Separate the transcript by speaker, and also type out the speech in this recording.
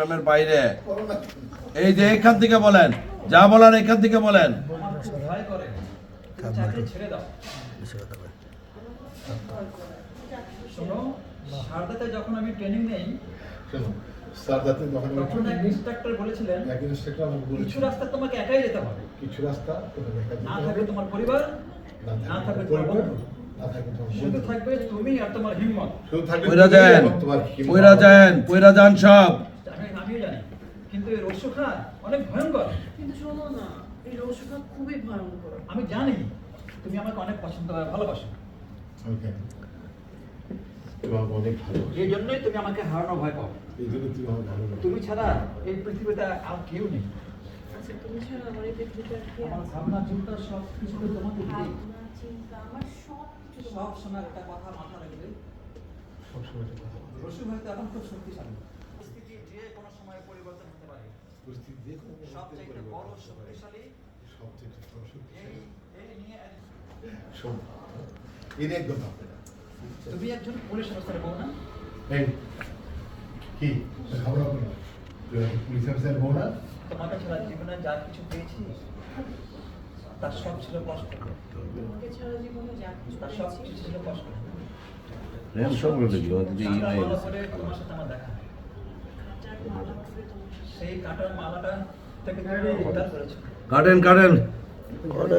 Speaker 1: গ্রামের বাইরে। এই যে এখান থেকে বলেন যা বলার এখান থেকে বলেন।
Speaker 2: সারদাতে যখন আমি ট্রেনিং নেই
Speaker 3: যখন আমি
Speaker 2: বলেছিলেন
Speaker 3: এক ইন্সট্রাক্টর আমাকে
Speaker 2: কিছু রাস্তা তোমাকে একাই যেতে হবে।
Speaker 3: কিছু রাস্তা তোমাকে একা
Speaker 2: না থাকবে তোমার পরিবার
Speaker 3: না
Speaker 2: থাকবে
Speaker 3: পরিবার,
Speaker 2: তুমি আর তোমার হিম্মত।
Speaker 3: শুধু থাকবে
Speaker 1: পয়রা যান সব।
Speaker 2: আমিও জানি। কিন্তু এই রস্য খা অনেক ভয়ঙ্কর।
Speaker 4: কিন্তু শোনো না এই রসুটা খুবই ভয়ঙ্কর।
Speaker 2: আমি জানি তুমি আমাকে অনেক পছন্দ আর ভালোবাসো।
Speaker 3: অনেক ভালো
Speaker 2: এই জন্যই তুমি আমাকে হারানো ভয় পাও।
Speaker 3: এই জন্য তুমি আমাকে ভালো
Speaker 2: তুমি ছাড়া এই পৃথিবীতে আর কেউ নেই।
Speaker 4: আচ্ছা তুমি ছাড়া আমার এই পৃথিবীতে আর কে
Speaker 2: আমার ভাবনা চিন্তা সব কিছু তোমাকে দিই
Speaker 4: চিন্তা, আমার সব কিছু
Speaker 2: সব সময় একটা কথা মাথা রাখবে।
Speaker 3: একটা কথা। বলো।
Speaker 2: রসু হয়তো এখন খুব শক্তিশালী। যে কোনো সময় পরিবর্তন হতে পারে।
Speaker 3: পরিস্থিতি যে কোনো
Speaker 2: সবচেয়ে বড় শক্তিশালী
Speaker 3: সবচেয়ে বড় শক্তিশালী।
Speaker 2: এই নিয়ে
Speaker 3: শোন, এর একদম
Speaker 2: তুমি একজন পুলিশ অফিসার বউ না?
Speaker 3: এই, কি? খবর হবে না? তুই একজন পুলিশ অফিসার বউ না?
Speaker 2: তোমাকে ছাড়া জীবনে যা কিছু পেয়েছি তার সব ছিল কষ্ট।
Speaker 4: তোমাকে ছাড়া জীবনে যা কিছু
Speaker 2: তার সব কিছু ছিল কষ্ট।
Speaker 1: রেল সব বলে দিও যদি ই নাই
Speaker 2: কাঁটার মালা পরে তোমার সাথে আমার দেখা হয়।
Speaker 4: কাঁটার মালা পরে তোমার সাথে
Speaker 2: সেই কাঁটার মালাটা থেকে উদ্ধার করেছ।
Speaker 1: কাটেন কাটেন